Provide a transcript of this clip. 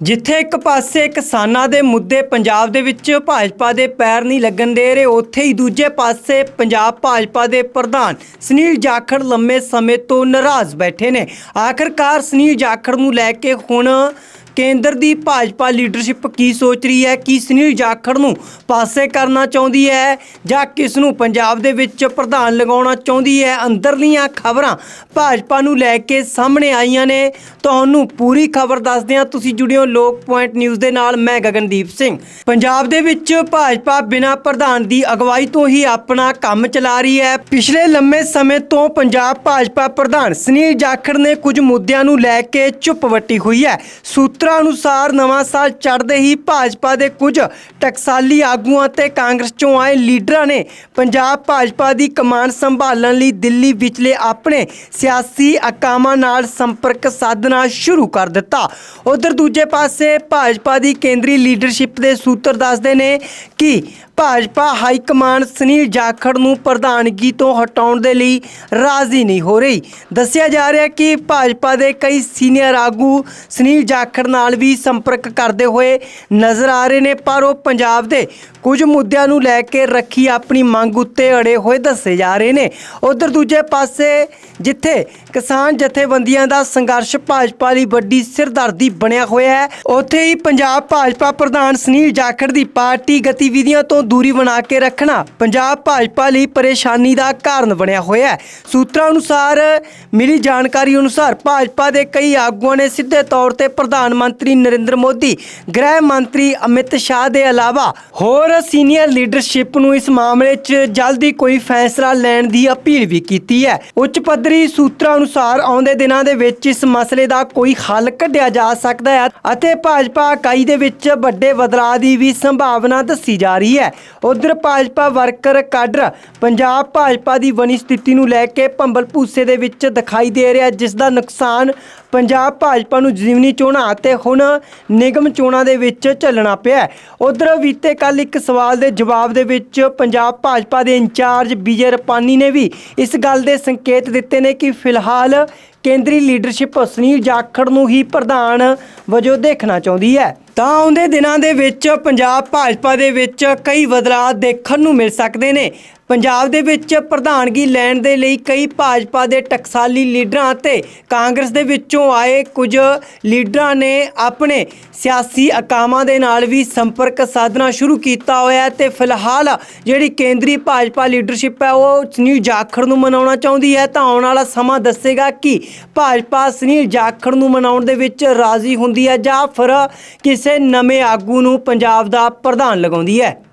ਜਿੱਥੇ ਇੱਕ ਪਾਸੇ ਕਿਸਾਨਾਂ ਦੇ ਮੁੱਦੇ ਪੰਜਾਬ ਦੇ ਵਿੱਚ ਭਾਜਪਾ ਦੇ ਪੈਰ ਨਹੀਂ ਲੱਗਣ ਦੇ ਰਹੇ, ਉੱਥੇ ਹੀ ਦੂਜੇ ਪਾਸੇ ਪੰਜਾਬ ਭਾਜਪਾ ਦੇ ਪ੍ਰਧਾਨ ਸੁਨੀਲ ਜਾਖੜ ਲੰਮੇ ਸਮੇਂ ਤੋਂ ਨਾਰਾਜ਼ ਬੈਠੇ ਨੇ। ਆਖਰਕਾਰ ਸੁਨੀਲ ਜਾਖੜ ਨੂੰ ਲੈ ਕੇ ਹੁਣ ਕੇਂਦਰ ਦੀ ਭਾਜਪਾ ਲੀਡਰਸ਼ਿਪ ਕੀ ਸੋਚ ਰਹੀ ਹੈ? ਕਿ ਸੁਨੀਲ ਜਾਖੜ ਨੂੰ ਪਾਸੇ ਕਰਨਾ ਚਾਹੁੰਦੀ ਹੈ ਜਾਂ ਕਿਸ ਨੂੰ ਪੰਜਾਬ ਦੇ ਵਿੱਚ ਪ੍ਰਧਾਨ ਲਗਾਉਣਾ ਚਾਹੁੰਦੀ ਹੈ? ਅੰਦਰਲੀਆਂ ਖਬਰਾਂ ਭਾਜਪਾ ਨੂੰ ਲੈ ਕੇ ਸਾਹਮਣੇ ਆਈਆਂ ਨੇ। ਤੁਹਾਨੂੰ ਪੂਰੀ ਖਬਰ ਦੱਸਦੇ ਹਾਂ ਤੁਸੀਂ ਜੁੜਿਓ ਲੋਕ ਪੁਆਇੰਟ ਨਿਊਜ਼ ਦੇ ਨਾਲ। ਮੈਂ ਗਗਨਦੀਪ ਸਿੰਘ। ਪੰਜਾਬ ਦੇ ਵਿੱਚ ਭਾਜਪਾ ਬਿਨਾਂ ਪ੍ਰਧਾਨ ਦੀ ਅਗਵਾਈ ਤੋਂ ਹੀ ਆਪਣਾ ਕੰਮ ਚਲਾ ਰਹੀ ਹੈ। ਪਿਛਲੇ ਲੰਮੇ ਸਮੇਂ ਤੋਂ ਪੰਜਾਬ ਭਾਜਪਾ ਪ੍ਰਧਾਨ ਸੁਨੀਲ ਜਾਖੜ ਨੇ ਕੁਝ ਮੁੱਦਿਆਂ ਨੂੰ ਲੈ ਕੇ ਚੁੱਪ ਵੱਟੀ ਹੋਈ ਹੈ। ਸੂਤਰ ਅਨੁਸਾਰ ਨਵਾਂ ਸਾਲ ਚੜ੍ਹਦੇ ਹੀ ਭਾਜਪਾ ਦੇ ਕੁਝ ਟਕਸਾਲੀ ਆਗੂਆਂ ਤੇ ਕਾਂਗਰਸ ਚੋਂ ਆਏ ਲੀਡਰਾਂ ਨੇ ਪੰਜਾਬ ਭਾਜਪਾ ਦੀ ਕਮਾਨ ਸੰਭਾਲਣ ਲਈ ਦਿੱਲੀ ਵਿਚਲੇ ਆਪਣੇ ਸਿਆਸੀ ਅਕਾਮਾਂ ਨਾਲ ਸੰਪਰਕ ਸਾਧਣਾ ਸ਼ੁਰੂ ਕਰ ਦਿੱਤਾ। ਉਧਰ ਦੂਜੇ ਪਾਸੇ ਭਾਜਪਾ ਦੀ ਕੇਂਦਰੀ ਲੀਡਰਸ਼ਿਪ ਦੇ ਸੂਤਰ ਦੱਸਦੇ ਨੇ ਕਿ ਭਾਜਪਾ ਹਾਈ ਕਮਾਂਡ ਸੁਨੀਲ ਜਾਖੜ ਨੂੰ ਪ੍ਰਧਾਨਗੀ ਤੋਂ ਹਟਾਉਣ ਦੇ ਲਈ ਰਾਜ਼ੀ ਨਹੀਂ ਹੋ ਰਹੀ। ਦੱਸਿਆ ਜਾ ਰਿਹਾ ਕਿ ਭਾਜਪਾ ਦੇ ਕਈ ਸੀਨੀਅਰ ਆਗੂ ਸੁਨੀਲ ਜਾਖੜ ਨਾਲ ਵੀ ਸੰਪਰਕ ਕਰਦੇ ਹੋਏ ਨਜ਼ਰ ਆ ਰਹੇ ਨੇ, ਪਰ ਉਹ ਪੰਜਾਬ ਦੇ ਕੁਝ ਮੁੱਦਿਆਂ ਨੂੰ ਲੈ ਕੇ ਰੱਖੀ ਆਪਣੀ ਮੰਗ ਉੱਤੇ ਅੜੇ ਹੋਏ ਦੱਸੇ ਜਾ ਰਹੇ ਨੇ। ਉਧਰ ਦੂਜੇ ਪਾਸੇ ਜਿੱਥੇ ਕਿਸਾਨ ਜਥੇਬੰਦੀਆਂ ਦਾ ਸੰਘਰਸ਼ ਭਾਜਪਾ ਲਈ ਵੱਡੀ ਸਿਰਦਰਦੀ ਬਣਿਆ ਹੋਇਆ ਹੈ, ਉੱਥੇ ਹੀ ਪੰਜਾਬ ਭਾਜਪਾ ਪ੍ਰਧਾਨ ਸੁਨੀਲ ਜਾਖੜ ਦੀ ਪਾਰਟੀ ਗਤੀਵਿਧੀਆਂ ਤੋਂ ਦੂਰੀ ਬਣਾ ਕੇ ਰੱਖਣਾ ਪੰਜਾਬ ਭਾਜਪਾ ਲਈ ਪਰੇਸ਼ਾਨੀ ਦਾ ਕਾਰਨ ਬਣਿਆ ਹੋਇਆ ਹੈ। ਸੂਤਰਾਂ ਅਨੁਸਾਰ ਮਿਲੀ ਜਾਣਕਾਰੀ ਅਨੁਸਾਰ ਭਾਜਪਾ ਦੇ ਕਈ ਆਗੂਆਂ ਨੇ ਸਿੱਧੇ ਤੌਰ ਤੇ ਪ੍ਰਧਾਨ ਮੰਤਰੀ ਨਰਿੰਦਰ ਮੋਦੀ, ਗ੍ਰਹਿ ਮੰਤਰੀ ਅਮਿਤ ਸ਼ਾਹ ਦੇ ਇਲਾਵਾ ਹੋਰ ਸੀਨੀਅਰ ਲੀਡਰਸ਼ਿਪ ਨੂੰ ਇਸ ਮਾਮਲੇ 'ਚ ਜਲਦੀ ਕੋਈ ਫੈਸਲਾ ਲੈਣ ਦੀ ਅਪੀਲ ਵੀ ਕੀਤੀ ਹੈ। ਉੱਚ ਪੱਧਰੀ ਸੂਤਰਾਂ ਅਨੁਸਾਰ ਆਉਂਦੇ ਦਿਨਾਂ ਦੇ ਵਿੱਚ ਇਸ ਮਸਲੇ ਦਾ ਕੋਈ ਹੱਲ ਕੱਢਿਆ ਜਾ ਸਕਦਾ ਹੈ ਅਤੇ ਭਾਜਪਾ ਇਕਾਈ ਦੇ ਵਿੱਚ ਵੱਡੇ ਬਦਲਾਅ ਦੀ ਵੀ ਸੰਭਾਵਨਾ ਦੱਸੀ ਜਾ ਰਹੀ ਹੈ। ਉਧਰ ਭਾਜਪਾ ਵਰਕਰ ਕਾਡਰ ਪੰਜਾਬ ਭਾਜਪਾ ਦੀ ਬਣੀ ਸਥਿਤੀ ਨੂੰ ਲੈ ਕੇ ਭੰਬਲ ਭੂਸੇ ਦੇ ਵਿੱਚ ਦਿਖਾਈ ਦੇ ਰਿਹਾ, ਜਿਸ ਦਾ ਨੁਕਸਾਨ ਪੰਜਾਬ ਭਾਜਪਾ ਨੂੰ ਜਿਮਨੀ ਚੋਣਾਂ ਅਤੇ ਹੁਣ ਨਿਗਮ ਚੋਣਾਂ ਦੇ ਵਿੱਚ ਝੱਲਣਾ ਪਿਆ ਉਧਰ ਬੀਤੇ ਕੱਲ ਇੱਕ ਸਵਾਲ ਦੇ ਜਵਾਬ ਦੇ ਵਿੱਚ ਪੰਜਾਬ ਭਾਜਪਾ ਦੇ ਇੰਚਾਰਜ ਵਿਜੇ ਰਪਾਨੀ ਨੇ ਵੀ ਇਸ ਗੱਲ ਦੇ ਸੰਕੇਤ ਦਿੱਤੇ ਨੇ ਕਿ ਫਿਲਹਾਲ ਕੇਂਦਰੀ ਲੀਡਰਸ਼ਿਪ ਸੁਨੀਲ ਜਾਖੜ ਨੂੰ ਹੀ ਪ੍ਰਧਾਨ ਵਜੋਂ ਦੇਖਣਾ ਚਾਹੁੰਦੀ ਹੈ। ਤਾਂ ਆਉਂਦੇ ਦਿਨਾਂ ਦੇ ਵਿੱਚ ਪੰਜਾਬ ਭਾਜਪਾ ਦੇ ਵਿੱਚ ਕਈ ਬਦਲਾਅ ਦੇਖਣ ਨੂੰ ਮਿਲ ਸਕਦੇ ਨੇ। ਪੰਜਾਬ ਦੇ ਵਿੱਚ ਪ੍ਰਧਾਨਗੀ ਲੈਣ ਦੇ ਲਈ ਕਈ ਭਾਜਪਾ ਦੇ ਟਕਸਾਲੀ ਲੀਡਰਾਂ ਅਤੇ ਕਾਂਗਰਸ ਦੇ ਵਿੱਚੋਂ ਆਏ ਕੁਝ ਲੀਡਰਾਂ ਨੇ ਆਪਣੇ ਸਿਆਸੀ ਅਕਾਮਾਂ ਦੇ ਨਾਲ ਵੀ ਸੰਪਰਕ ਸਾਧਨਾ ਸ਼ੁਰੂ ਕੀਤਾ ਹੋਇਆ ਹੈ ਤੇ ਫਿਲਹਾਲ ਜਿਹੜੀ ਕੇਂਦਰੀ ਭਾਜਪਾ ਲੀਡਰਸ਼ਿਪ ਹੈ, ਉਹ ਸੁਨੀਲ ਜਾਖੜ ਨੂੰ ਮਨਾਉਣਾ ਚਾਹੁੰਦੀ ਹੈ। ਤਾਂ ਆਉਣ ਵਾਲਾ ਸਮਾਂ ਦੱਸੇਗਾ ਕਿ ਭਾਜਪਾ ਸੁਨੀਲ ਜਾਖੜ ਨੂੰ ਮਨਾਉਣ ਦੇ ਵਿੱਚ ਰਾਜ਼ੀ ਹੁੰਦੀ ਹੈ ਜਾਂ ਫਿਰ ਕਿਸ ਕਿਸੇ ਨਵੇਂ ਆਗੂ ਨੂੰ ਪੰਜਾਬ ਦਾ ਪ੍ਰਧਾਨ ਲਗਾਉਂਦੀ ਹੈ।